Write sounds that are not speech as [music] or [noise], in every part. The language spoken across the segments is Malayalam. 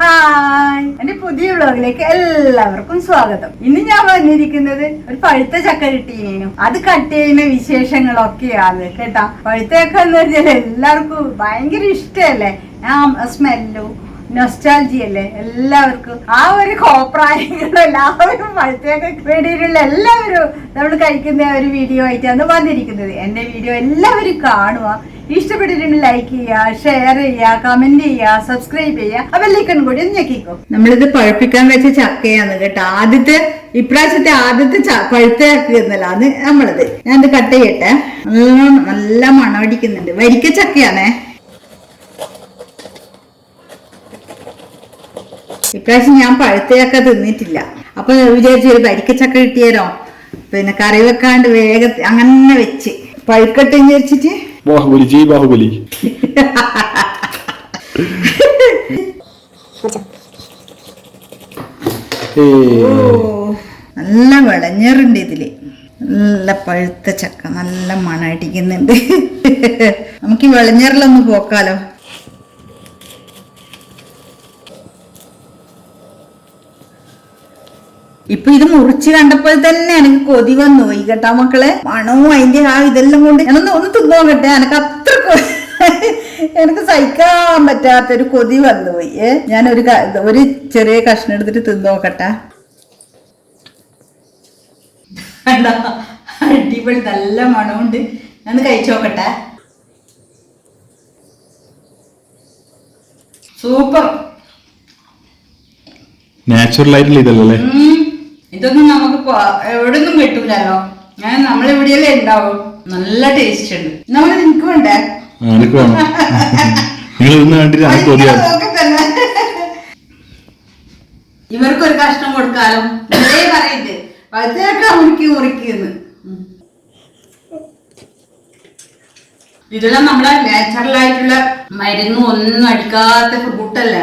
ഹായ്. എന്റെ പുതിയ വ്ളോഗിലേക്ക് എല്ലാവർക്കും സ്വാഗതം. ഇന്ന് ഞാൻ വന്നിരിക്കുന്നത് ഒരു പഴുത്ത ചക്ക അത് കട്ട് ചെയ്യുന്ന വിശേഷങ്ങളൊക്കെയാണ് കേട്ടാ. പഴുത്ത ചക്ക എന്ന് പറഞ്ഞാൽ എല്ലാവർക്കും ഭയങ്കര ഇഷ്ടമല്ലേ? ആ സ്മെല്ലും നൊസ്റ്റാൾജി അല്ലേ? എല്ലാവർക്കും ആ ഒരു കോപ്രായങ്ങളും എല്ലാവരും പഴുത്തേക്ക് വേണ്ടിയിട്ടുള്ള എല്ലാവരും നമ്മൾ കഴിക്കുന്ന ഒരു വീഡിയോ ആയിട്ടാണ് വന്നിരിക്കുന്നത്. എന്റെ വീഡിയോ എല്ലാവരും കാണുക. ഇഷ്ടപ്പെട്ടിട്ടുണ്ടെങ്കിൽ ലൈക്ക് ചെയ്യുക ഷെയർ ചെയ്യുക കമന്റ് ചെയ്യുക സബ്സ്ക്രൈബ് ചെയ്യുക. അവല്ലേക്കൺ കൂടി ഒന്ന് ഞെക്കിക്കോ. നമ്മളിത് പഴപ്പിക്കാൻ വെച്ച ചക്കയാണ് കേട്ടോ. ആദ്യത്തെ ഇപ്രാവശ്യത്തെ ആദ്യത്തെ ച- പഴുത്ത ചക്ക എന്നല്ലാന്ന് നമ്മളത്. ഞാനത് കട്ട് ചെയ്യട്ടെ. നല്ല മണമടിക്കുന്നുണ്ട് വരിക്ക ചക്കയാണേ. ഇപ്രാവശ്യം ഞാൻ പഴുത്ത ചക്ക തിന്നിട്ടില്ല. അപ്പൊ വിചാരിച്ചു ഒരു വരിക്ക ചക്ക കിട്ടിയാലോ പിന്നെ കറി വെക്കാണ്ട് വേഗത്തിൽ അങ്ങനെ വെച്ച്. പഴുക്കട്ടെ വിചാരിച്ചിട്ട് ബാഹുബലി ജയ് ബാഹുബലി. നല്ല വിളഞ്ഞറുണ്ട് ഇതിൽ. നല്ല പഴുത്ത ചക്ക നല്ല മണടിക്കുന്നുണ്ട് നമുക്ക് ഈ വിളഞ്ഞറിലൊന്ന് പോക്കാലോ. ഇപ്പൊ ഇത് മുറിച്ച് കണ്ടപ്പോൾ തന്നെ എനിക്ക് കൊതി വന്നു. ഈ കേട്ടാ മക്കളെ മണവും അതിന്റെ ആ ഇതെല്ലാം കൊണ്ട് ഞാനൊന്ന് ഒന്ന് തിന്നോക്കട്ടെ എനക്ക് അത്ര എനിക്ക് സഹിക്കാൻ പറ്റാത്തൊരു കൊതി വന്നു. പോയി ഏ ഞാൻ ഒരു ഒരു ചെറിയ കഷ്ണം എടുത്തിട്ട് തിന്നോക്കട്ടെ? അടിപൊളി നല്ല മണമുണ്ട് ഞാൻ കഴിച്ചു നോക്കട്ടെ. സൂപ്പർ. നാച്ചുറൽ ആയിട്ടുള്ള ഇതല്ലേ. ഇതൊന്നും നമുക്ക് എവിടെയൊന്നും കിട്ടൂലല്ലോ. ഞാൻ നമ്മളെവിടെയല്ലേ ഉണ്ടാവും. നല്ല ടേസ്റ്റ് ഉണ്ട്. നമ്മൾ നിനക്ക് വേണ്ടേ. ഇവർക്കൊരു കഷ്ണം കൊടുക്കാലോ. ഇതേ പറയത് പഴുത്തേക്ക മുറുക്കി മുറുക്കിന്ന് ഇതെല്ലാം നമ്മളെ നാച്ചുറൽ ആയിട്ടുള്ള മരുന്നും ഒന്നും അടിക്കാത്ത ഫുഡല്ല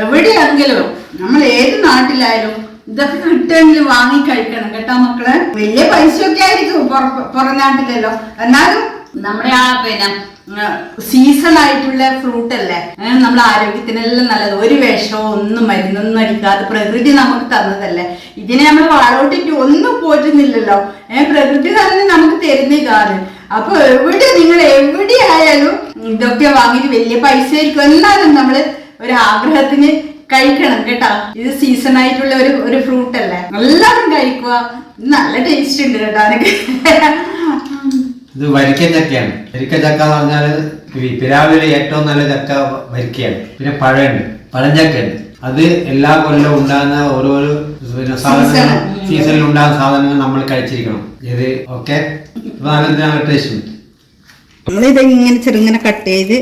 എവിടെയാണെങ്കിലും നമ്മൾ ഏത് നാട്ടിലായാലും ഇതൊക്കെ കിട്ടുമെങ്കിൽ വാങ്ങി കഴിക്കണം കേട്ടോ മക്കൾ. വലിയ പൈസയൊക്കെ ആയിരിക്കും പുറ- നാട്ടിലല്ലോ എന്നാലും നമ്മുടെ ആ പിന്നെ സീസൺ ആയിട്ടുള്ള ഫ്രൂട്ട് അല്ലേ? നമ്മുടെ ആരോഗ്യത്തിനെല്ലാം നല്ലത്. ഒരു വിഷമോ ഒന്നും മരുന്നൊന്നും അടിക്കാതെ പ്രകൃതി നമുക്ക് തന്നതല്ലേ? ഇതിനെ നമ്മൾ വാഴോട്ടിട്ട് ഒന്നും പോറ്റുന്നില്ലല്ലോ. ഏഹ് പ്രകൃതി തന്നെ നമുക്ക് തരുന്ന ഇതാണ് അപ്പൊ എവിടെ നിങ്ങൾ എവിടെ ആയാലും ഇതൊക്കെ വാങ്ങിയിട്ട് വലിയ പൈസ ആയിരിക്കും. എന്നാലും നമ്മൾ ഒരു ആഗ്രഹത്തിന് കഴിക്കണം കേട്ടാ. ഇത് സീസൺ ആയിട്ടുള്ള ഒരു ഒരു ഫ്രൂട്ട് അല്ലേ? എല്ലാവരും കഴിക്കുക. നല്ല ടേസ്റ്റ് ഉണ്ട് കേട്ടോ എനിക്ക് ഇത് വരിക്ക ചക്കയാണ്. വരിക്ക ചക്ക എന്ന് പറഞ്ഞാൽ പിരാവിലെ ഏറ്റവും നല്ല ചക്ക വരിക്കയാണ്. പിന്നെ പഴമുണ്ട്. പഴഞ്ചക്കയുണ്ട്. അത് എല്ലാ കൊല്ലവും ഉണ്ടാകുന്ന ഓരോരോ സാധനങ്ങൾ സീസണിൽ ഉണ്ടാകുന്ന സാധനങ്ങൾ നമ്മൾ കഴിച്ചിരിക്കണം. ഇത് ഓക്കെ നല്ല ടേസ്റ്റ് ഉണ്ട്. നമ്മളിത് ഇങ്ങനെ ചെറുങ്ങനെ കട്ട് ചെയ്ത്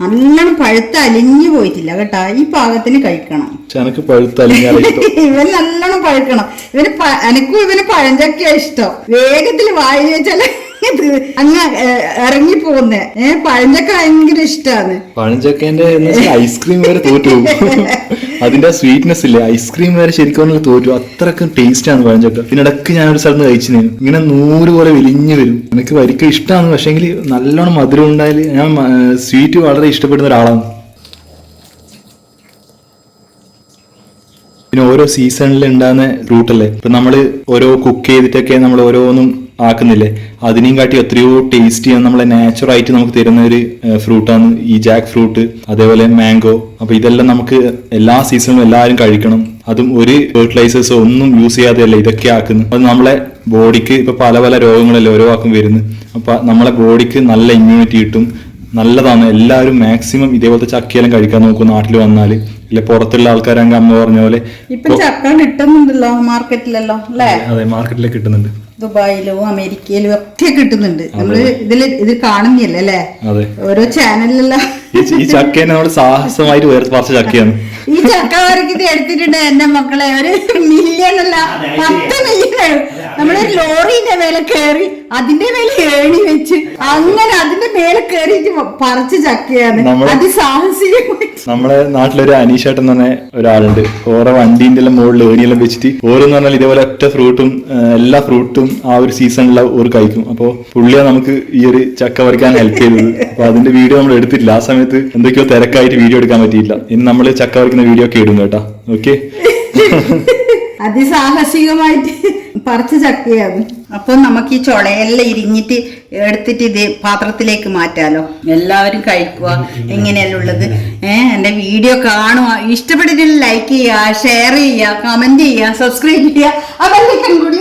നല്ലോണം പഴുത്ത് അലിഞ്ഞു പോയിട്ടില്ല കേട്ടാ. ഈ പാകത്തിന് കഴിക്കണം. [laughs] ഇവൻ നല്ലോണം പഴുക്കണം. ഇവന് എനിക്കും ഇവന് പഴഞ്ചൊക്കെയാ ഇഷ്ടം. വേഗത്തിൽ വായി വെച്ചാൽ അങ്ങ് ഇറങ്ങി പോകുന്നേ ഏഹ് പഴഞ്ചക്ക ഭയങ്കര ഇഷ്ടാണ് പഴഞ്ചൊക്കെ ഐസ്ക്രീം വരെ തോറ്റു [laughs] അതിന്റെ സ്വീറ്റ്നെസ് ഇല്ലേ? ഐസ്ക്രീം വരെ ശരിക്കും തോറ്റു. അത്രക്കും ടേസ്റ്റ് ആണ് പഴഞ്ചക്ക പിന്നെ ഇടയ്ക്ക് ഞാൻ ഒരു സ്ഥലത്ത് കഴിച്ചു ഇങ്ങനെ നൂറ് പോലെ വിരിഞ്ഞു വരും. എനിക്ക് വരിക്ക ഇഷ്ടമാണ് പക്ഷേങ്കിൽ നല്ലോണം മധുരം ഉണ്ടായാൽ ഞാൻ സ്വീറ്റ് വളരെ ഇഷ്ടപ്പെടുന്ന ഒരാളാണ്. പിന്നെ ഓരോ സീസണിൽ ഉണ്ടാകുന്ന റൂട്ടല്ലേ ഇപ്പൊ നമ്മൾ ഓരോ കുക്ക് ചെയ്തിട്ടൊക്കെ നമ്മൾ ഓരോന്നും ആക്കുന്നില്ലേ? അതിനെയും കാട്ടി എത്രയോ ടേസ്റ്റി ആണ് നമ്മളെ നാച്ചുറൽ ആയിട്ട് നമുക്ക് തരുന്ന ഒരു ഫ്രൂട്ടാണ് ഈ ജാക്ക് ഫ്രൂട്ട് അതേപോലെ മാംഗോ അപ്പൊ ഇതെല്ലാം നമുക്ക് എല്ലാ സീസണും എല്ലാവരും കഴിക്കണം. അതും ഒരു ഫെർട്ടിലൈസേഴ്സോ ഒന്നും യൂസ് ചെയ്യാതെയല്ല ഇതൊക്കെ ആക്കുന്നു. അത് നമ്മളെ ബോഡിക്ക് ഇപ്പൊ പല പല രോഗങ്ങളല്ലേ ഓരോ ആക്കും വരുന്നത്. അപ്പൊ നമ്മളെ ബോഡിക്ക് നല്ല ഇമ്മ്യൂണിറ്റി കിട്ടും. നല്ലതാണ്. എല്ലാവരും മാക്സിമം ഇതേപോലത്തെ ചക്കയെല്ലാം കഴിക്കാൻ നോക്കും നാട്ടിൽ വന്നാൽ ഇല്ല പുറത്തുള്ള ആൾക്കാരാണെങ്കിൽ അമ്മ പറഞ്ഞ പോലെ ഇപ്പൊ ചക്ക കിട്ടുന്നുണ്ടല്ലോ മാർക്കറ്റിലല്ലോ അല്ലേ? അതെ മാർക്കറ്റിലേക്ക് കിട്ടുന്നുണ്ട്. ദുബായിലും അമേരിക്കയിലും ഒക്കെ കിട്ടുന്നുണ്ട്. നമ്മൾ ഇതിൽ ഇത് കാണുന്നില്ല അല്ലേ ഓരോ ചാനലിലെല്ലാം ഈ ചക്കേനെ നമ്മൾ സാഹസമായിട്ട് വേറെ പറിച്ച ചക്കയാണ്. ഈ ചക്ക ഇത് എടുത്തിട്ടുണ്ട് എന്റെ മക്കളെ. ഒരു മില്യൺ അല്ല പത്ത് മില്യൺ നമ്മളൊരു ലോറിന്റെ മേലെ കയറി അതിന്റെ മേലെ ഏണി വെച്ച് അങ്ങനെ അതിന്റെ മേലെ കയറിയിട്ട് പറിച്ച ചക്കയാണ്. അത് അതിസാഹസികമായിട്ട് നമ്മളെ നാട്ടിലൊരു അനീഷേട്ടൻ തന്നെ പറഞ്ഞ ഒരാളുണ്ട്. ഓരോ വണ്ടീന്റെ എല്ലാം മുകളിൽ ഏണിയെല്ലാം വെച്ചിട്ട് ഓരോന്ന് പറഞ്ഞാൽ ഇതേപോലെ ഒറ്റ ഫ്രൂട്ടും എല്ലാ ഫ്രൂട്ടും ആ ഒരു സീസണിലുള്ള ഒരു കഴിക്കും. അപ്പോൾ പുള്ളിയാണ് നമുക്ക് ഈ ഒരു ചക്ക പറിക്കാൻ ഹെൽപ്പ് ചെയ്തത്. അപ്പൊ അതിന്റെ വീഡിയോ നമ്മൾ എടുത്തിട്ടില്ല. ആ സമയത്ത് എന്തൊക്കെയോ തിരക്കായിട്ട് വീഡിയോ എടുക്കാൻ പറ്റിയില്ല. ഇനി നമ്മൾ ചക്ക വരയ്ക്കുന്ന വീഡിയോ ഒക്കെ ഇടും കേട്ടാ. ഓക്കെ അതിസാഹസികമായിട്ട് പറിച്ച് ചക്കയാണ്. അപ്പൊ നമുക്ക് ഈ ചുളയെല്ലാം ഇരിഞ്ഞിട്ട് എടുത്തിട്ട് ഇത് പാത്രത്തിലേക്ക് മാറ്റാലോ. എല്ലാവരും കഴിക്കുക. എങ്ങനെയല്ല ഉള്ളത്? ഏഹ് എന്റെ വീഡിയോ കാണുക. ഇഷ്ടപ്പെട്ടിട്ട് ലൈക്ക് ചെയ്യുക ഷെയർ ചെയ്യുക കമന്റ് ചെയ്യുക സബ്സ്ക്രൈബ് ചെയ്യുക. അതെല്ലാം കൂടി